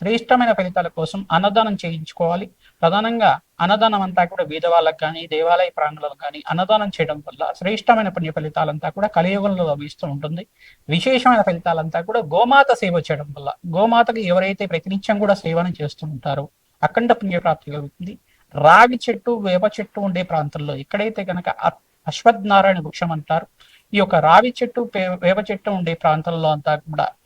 శ్రేష్టమైన ఫలితాల కోసం అన్నదానం చేయించుకోవాలి. ప్రధానంగా అన్నదానం అంతా కూడా బీద వాళ్ళకి కానీ దేవాలయ ప్రాంగణాలకు కానీ అన్నదానం చేయడం వల్ల శ్రేష్టమైన పుణ్య ఫలితాలంతా కూడా కలియుగంలో లభిస్తూ ఉంటుంది. విశేషమైన ఫలితాలంతా కూడా గోమాత సేవ చేయడం వల్ల గోమాతకి ఎవరైతే ప్రతినిత్యం కూడా సేవను చేస్తూ ఉంటారో అఖండ పుణ్య ప్రాప్తి కలుగుతుంది. రాగి చెట్టు వేప చెట్టు ఉండే ప్రాంతంలో ఎక్కడైతే కనుక అశ్వత్థనారాయణ వృక్షం అంటారు ఈ యొక్క రావి చెట్టు వేప చెట్టు ఉండే ప్రాంతంలో అంతా కూడా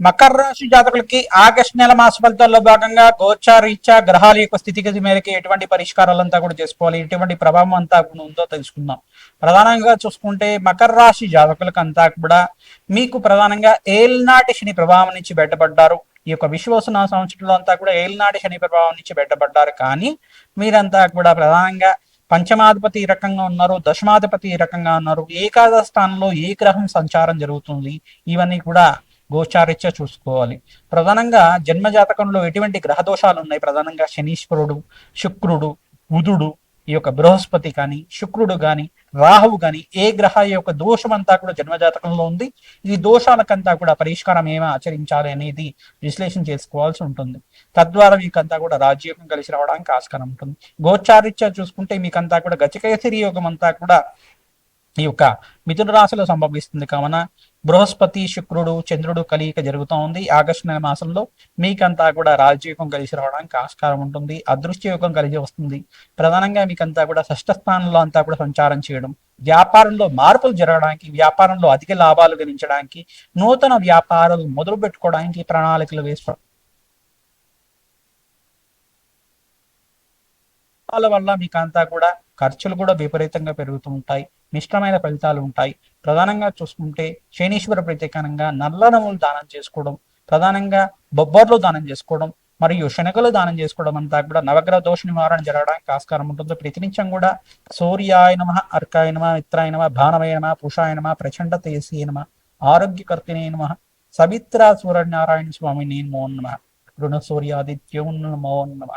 మకర రాశి జాతకులకి ఆగస్టు నెల మాస ఫలితాల్లో భాగంగా గోచారీత్యా గ్రహాల యొక్క స్థితిగతి మేరకు ఎటువంటి పరిష్కారాలంతా కూడా చేసుకోవాలి. ఎటువంటి ప్రభావం అంతా కూడా ఉందో తెలుసుకుందాం. ప్రధానంగా చూసుకుంటే మకర రాశి జాతకులకు అంతా కూడా మీకు ప్రధానంగా ఏల్నాటి శని ప్రభావం నుంచి బయటపడ్డారు. ఈ యొక్క విశ్వసన సంవత్సరంలో అంతా కూడా ఏల్నాటి శని ప్రభావం నుంచి బయటపడ్డారు. కానీ మీరంతా కూడా ప్రధానంగా పంచమాధిపతి ఈ రకంగా ఉన్నారు దశమాధిపతి ఈ రకంగా ఉన్నారు. ఏకాదశ స్థానంలో ఏ గ్రహం సంచారం జరుగుతుంది? ఇవన్నీ కూడా గోచారిత్య చూసుకోవాలి. ప్రధానంగా జన్మజాతకంలో ఎటువంటి గ్రహ దోషాలు ఉన్నాయి ప్రధానంగా శనీశ్వరుడు శుక్రుడు బుధుడు ఈ యొక్క బృహస్పతి కానీ శుక్రుడు కానీ రాహువు కానీ ఏ గ్రహ యొక్క దోషం అంతా కూడా జన్మజాతకంలో ఉంది? ఈ దోషాలకంతా కూడా పరిష్కారం ఏమి ఆచరించాలి అనేది విశ్లేషణ చేసుకోవాల్సి ఉంటుంది. తద్వారా మీకంతా కూడా రాజ్యోగం కలిసి రావడానికి ఆస్కారం ఉంటుంది. గోచారిత్య చూసుకుంటే మీకంతా కూడా గజకేసరి యోగం అంతా కూడా ఈ యొక్క మిథున రాశిలో సంభవిస్తుంది. కావున బృహస్పతి శుక్రుడు చంద్రుడు కలియిక జరుగుతూ ఉంది. ఆగస్టు నెల మాసంలో మీకంతా కూడా రాజయోగం కలిసి రావడానికి ఆస్కారం ఉంటుంది. అదృష్ట యోగం కలిసి వస్తుంది. ప్రధానంగా మీకంతా కూడా షష్ఠ స్థానంలో అంతా కూడా సంచారం చేయడం. వ్యాపారంలో మార్పులు జరగడానికి వ్యాపారంలో అధిక లాభాలు గణించడానికి నూతన వ్యాపారాలు మొదలు పెట్టుకోవడానికి ప్రణాళికలు వేసుకోవడం వల్ల మీకంతా కూడా ఖర్చులు కూడా విపరీతంగా పెరుగుతూ ఉంటాయి. మిశ్రమైన ఫలితాలు ఉంటాయి. ప్రధానంగా చూసుకుంటే శనీశ్వర ప్రత్యేకంగా నల్ల నవ్వులు దానం చేసుకోవడం ప్రధానంగా బొబ్బర్లు దానం చేసుకోవడం మరియు శనగలు దానం చేసుకోవడం అంతా కూడా నవగ్రహ దోష నివారణ జరగడానికి ఆస్కారం ఉంటుంది. ప్రతినిత్యం కూడా సూర్యాయనమ అర్కాయనమ మిత్రాయనమ భానవయనమ పుషాయనమ ప్రచండ తేజీ నమ ఆరోగ్యకర్తినే సవిత్ర సూర్యనారాయణ స్వామి నమో నమ రుణ సూర్యాదిత్యం నమో నమ.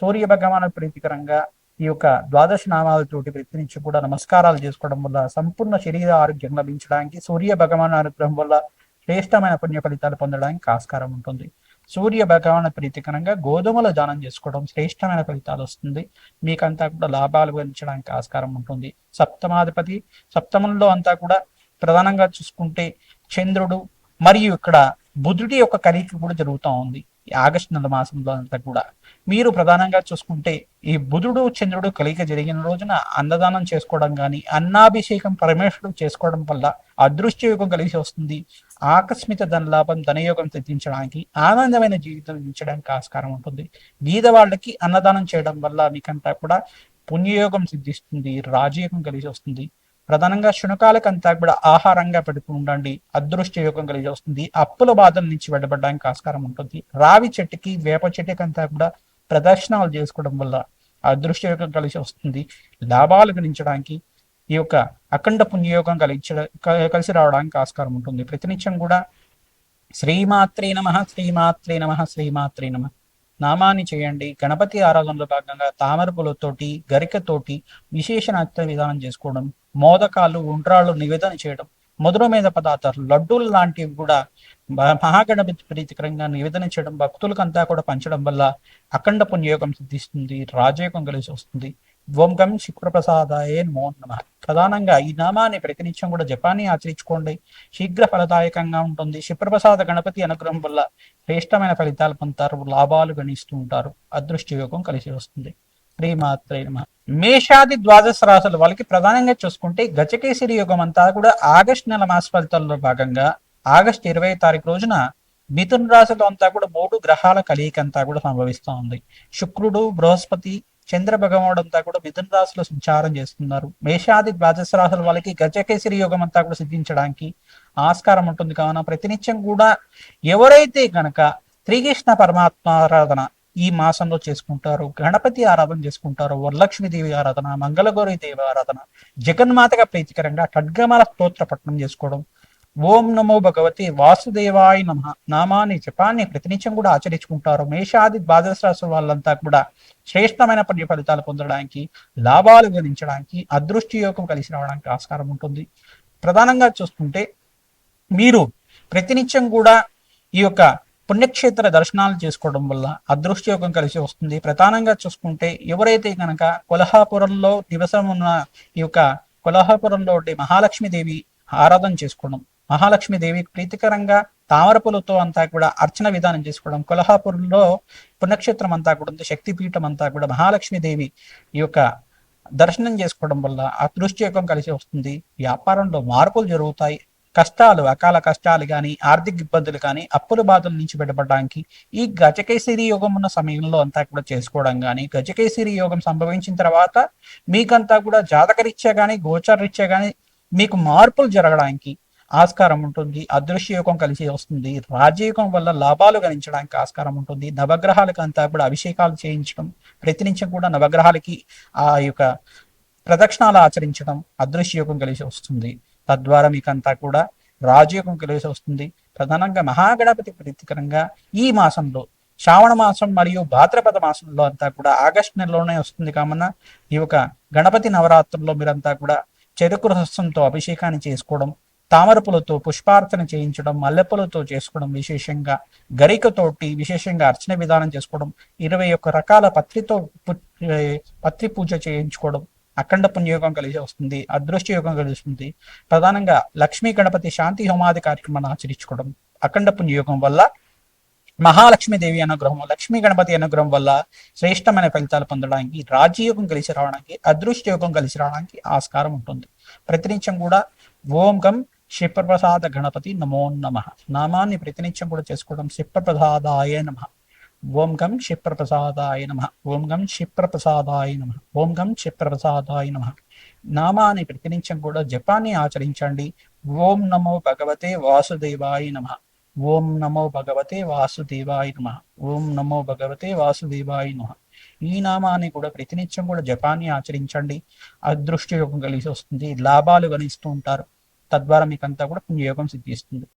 సూర్య భగవాను ప్రీతికరంగా ఈ యొక్క ద్వాదశ నామాలతోటి ప్రతి నుంచి కూడా నమస్కారాలు చేసుకోవడం వల్ల సంపూర్ణ శరీర ఆరోగ్యం లభించడానికి సూర్య భగవాన్ అనుగ్రహం వల్ల శ్రేష్టమైన పుణ్య ఫలితాలు పొందడానికి ఆస్కారం ఉంటుంది. సూర్య భగవాన్ ప్రీతికరంగా గోధుమల దానం చేసుకోవడం శ్రేష్టమైన ఫలితాలు వస్తుంది. మీకంతా కూడా లాభాలు గణించడానికి ఆస్కారం ఉంటుంది. సప్తమాధిపతి సప్తమంలో అంతా కూడా ప్రధానంగా చూసుకుంటే చంద్రుడు మరియు ఇక్కడ బుధుడి యొక్క కలికి కూడా జరుగుతూ ఉంది. ఆగస్టు నెల మాసంలో అంతా కూడా. మీరు ప్రధానంగా చూసుకుంటే ఈ బుధుడు చంద్రుడు కలిక జరిగిన రోజున అన్నదానం చేసుకోవడం కానీ అన్నాభిషేకం పరమేశ్వరుడు చేసుకోవడం వల్ల అదృష్ట యోగం కలిసి వస్తుంది. ఆకస్మిక ధనలాభం ధనయోగం తెచ్చించడానికి ఆనందమైన జీవితం ఇచ్చడానికి ఆస్కారం ఉంటుంది. బీద వాళ్ళకి అన్నదానం చేయడం వల్ల మీకంతా కూడా పుణ్యయోగం సిద్ధిస్తుంది రాజయోగం కలిసి వస్తుంది. ప్రధానంగా శునకాలకంతా కూడా ఆహారంగా పెడుతూ ఉండండి. అదృష్ట యోగం కలిగి వస్తుంది. అప్పుల బాధల నుంచి వెళ్ళబడడానికి ఆస్కారం ఉంటుంది. రావి చెట్టుకి వేప చెట్టుకంతా కూడా ప్రదర్శనలు చేసుకోవడం వల్ల అదృష్ట యోగం కలిసి వస్తుంది. లాభాలు గణించడానికి ఈ యొక్క అఖండ పుణ్యయోగం కలిగించ కలిసి రావడానికి ఆస్కారం ఉంటుంది. ప్రతినిత్యం కూడా శ్రీమాత్రే నమ శ్రీమాత్రే నమ శ్రీమాత్రే నమ. నామాన్ని చేయండి. గణపతి ఆరాధనలో భాగంగా తామర పూలతోటి గరికతోటి విశేష విధానం చేసుకోవడం మోదకాలు ఉండ్రాళ్ళు నివేదన చేయడం మధురమైన పదార్థాలు లడ్డూలు లాంటివి కూడా మహాగణపతి ప్రీతికరంగా నివేదన చేయడం భక్తులకంతా కూడా పంచడం వల్ల అఖండ పుణ్యయోగం సిద్ధిస్తుంది రాజయోగం కలిసి వస్తుంది. ఓం గం శుక్రప్రసాదాయ నమో నమ. ప్రధానంగా ఈ నామాన్ని ప్రతినిత్యం కూడా జపాన్ని ఆచరించుకోండి. శీఘ్ర ఫలదాయకంగా ఉంటుంది. శుక్రప్రసాద గణపతి అనుగ్రహం వల్ల శ్రేష్టమైన ఫలితాలు పొందుతారు లాభాలు గణిస్తూ ఉంటారు. అదృష్ట యోగం కలిసి వస్తుంది. శ్రీమాత్రే నమ. మేషాది ద్వాదశ రాశుల వాళ్ళకి ప్రధానంగా చూసుకుంటే గజకేసరి యోగం అంతా కూడా ఆగస్ట్ నెల మాస ఫలితాల్లో భాగంగా ఆగస్ట్ ఇరవై తారీఖు రోజున మిథున రాశిలో అంతా కూడా మూడు గ్రహాల కలయిక అంతా కూడా సంభవిస్తూ ఉంది. శుక్రుడు బృహస్పతి చంద్ర భగవానుడు అంతా కూడా మిథున రాశిలో సంచారం చేస్తున్నారు. మేషాది ద్వాదశ రాశుల వాళ్ళకి గజకేసరి యోగం అంతా కూడా సిద్ధించడానికి ఆస్కారం ఉంటుంది. కావున ప్రతినిత్యం కూడా ఎవరైతే గనక శ్రీకృష్ణ పరమాత్మ ఆరాధన ఈ మాసంలో చేసుకుంటారు గణపతి ఆరాధన చేసుకుంటారు వరలక్ష్మి దేవి ఆరాధన మంగళగౌరి దేవి ఆరాధన జగన్మాతగా ప్రీతికరంగా ఖడ్గమాల స్తోత్ర పఠనం చేసుకోవడం ఓం నమో భగవతి వాసుదేవాయ నమ నామాన్ని జపాన్ని ప్రతినిత్యం కూడా ఆచరించుకుంటారు. మేషాది ద్వాదశ వాళ్ళంతా కూడా శ్రేష్టమైన పుణ్య ఫలితాలు పొందడానికి లాభాలు గణించడానికి అదృష్టి యోగం కలిసి రావడానికి ఆస్కారం ఉంటుంది. ప్రధానంగా చూసుకుంటే మీరు ప్రతినిత్యం కూడా ఈ యొక్క పుణ్యక్షేత్ర దర్శనాలు చేసుకోవడం వల్ల అదృష్ట యోగం కలిసి వస్తుంది. ప్రధానంగా చూసుకుంటే ఎవరైతే కనుక కొల్హాపురంలో నివసం ఉన్న ఈ యొక్క కొల్హాపురంలో ఉండే మహాలక్ష్మీదేవి ఆరాధన చేసుకోవడం మహాలక్ష్మీదేవికి ప్రీతికరంగా తామరపులతో అంతా కూడా అర్చన విధానం చేసుకోవడం కొల్హాపురంలో పుణ్యక్షేత్రం అంతా కూడా ఉంది శక్తిపీఠం అంతా కూడా మహాలక్ష్మీదేవి ఈ యొక్క దర్శనం చేసుకోవడం వల్ల అదృష్టయోగం కలిసి వస్తుంది. వ్యాపారంలో మార్పులు జరుగుతాయి. కష్టాలు అకాల కష్టాలు కానీ ఆర్థిక ఇబ్బందులు కానీ అప్పుల బాధల నుంచి బయటపడడానికి ఈ గజకేసరి యోగం ఉన్న సమయంలో అంతా కూడా చేసుకోవడం కానీ గజకేసరి యోగం సంభవించిన తర్వాత మీకంతా కూడా జాతకరీత్యా కానీ గోచరరీత్యా కానీ మీకు మార్పులు జరగడానికి ఆస్కారం ఉంటుంది. అదృశ్య యోగం కలిసి వస్తుంది. రాజయోగం వల్ల లాభాలు గణించడానికి ఆస్కారం ఉంటుంది. నవగ్రహాలకు అంతా కూడా అభిషేకాలు చేయించడం ప్రతినిత్యం కూడా నవగ్రహాలకి ఆ యొక్క ప్రదక్షిణాలు ఆచరించడం అదృశ్య యోగం కలిసి వస్తుంది. తద్వారా మీకంతా కూడా రాజయోగం కలిసి వస్తుంది. ప్రధానంగా మహాగణపతి ప్రీతికరంగా ఈ మాసంలో శ్రావణ మాసం మరియు భాద్రపద మాసంలో అంతా కూడా ఆగస్టు నెలలోనే వస్తుంది కావున ఈ యొక్క గణపతి నవరాత్రుల్లో మీరంతా కూడా చెరుకు రసంతో అభిషేకాన్ని చేసుకోవడం తామరపులతో పుష్పార్చన చేయించడం మల్లెపూలతో చేసుకోవడం విశేషంగా గరికతోటి విశేషంగా అర్చన విధానం చేసుకోవడం ఇరవై ఒక్క రకాల పత్రితో పత్రి పూజ చేయించుకోవడం అఖండ పుణ్యయోగం కలిసి వస్తుంది అదృష్ట యోగం కలిసి వస్తుంది. ప్రధానంగా లక్ష్మీ గణపతి శాంతి హోమాది కార్యక్రమాన్ని ఆచరించుకోవడం. అఖండ పుణ్యయోగం వల్ల మహాలక్ష్మీదేవి అనుగ్రహం లక్ష్మీ గణపతి అనుగ్రహం వల్ల శ్రేష్టమైన ఫలితాలు పొందడానికి రాజ్యయోగం కలిసి రావడానికి అదృష్ట యోగం కలిసి రావడానికి ఆస్కారం ఉంటుంది. ప్రతినిత్యం కూడా ఓం గం క్షిప్రప్రసాద గణపతి నమో నమ. నామాన్ని ప్రతినిత్యం కూడా చేసుకోవడం క్షిప్రప్రసాదాయ నమ. ఓం గం క్షిప్రప్రసాదాయ నమ. ఓం గం క్షిప్రప్రసాదాయ నమ. ఓం గం క్షిప్రప్రసాదాయ నమ. నామాన్ని ప్రతినిత్యం కూడా జపాన్ని ఆచరించండి. ఓం నమో భగవతే వాసుదేవాయ నమ. ఓం నమో భగవతే వాసుదేవాయ నమ. ఓం నమో భగవతే వాసుదేవాయ నమ. ఈ నామాన్ని కూడా ప్రతినిత్యం కూడా జపాన్ని ఆచరించండి. అదృష్ట యోగం కలిసి వస్తుంది. లాభాలు గణిస్తూ ఉంటారు. తద్వారా మీకంతా కూడా పుణ్యయోగం సిద్ధిస్తుంది.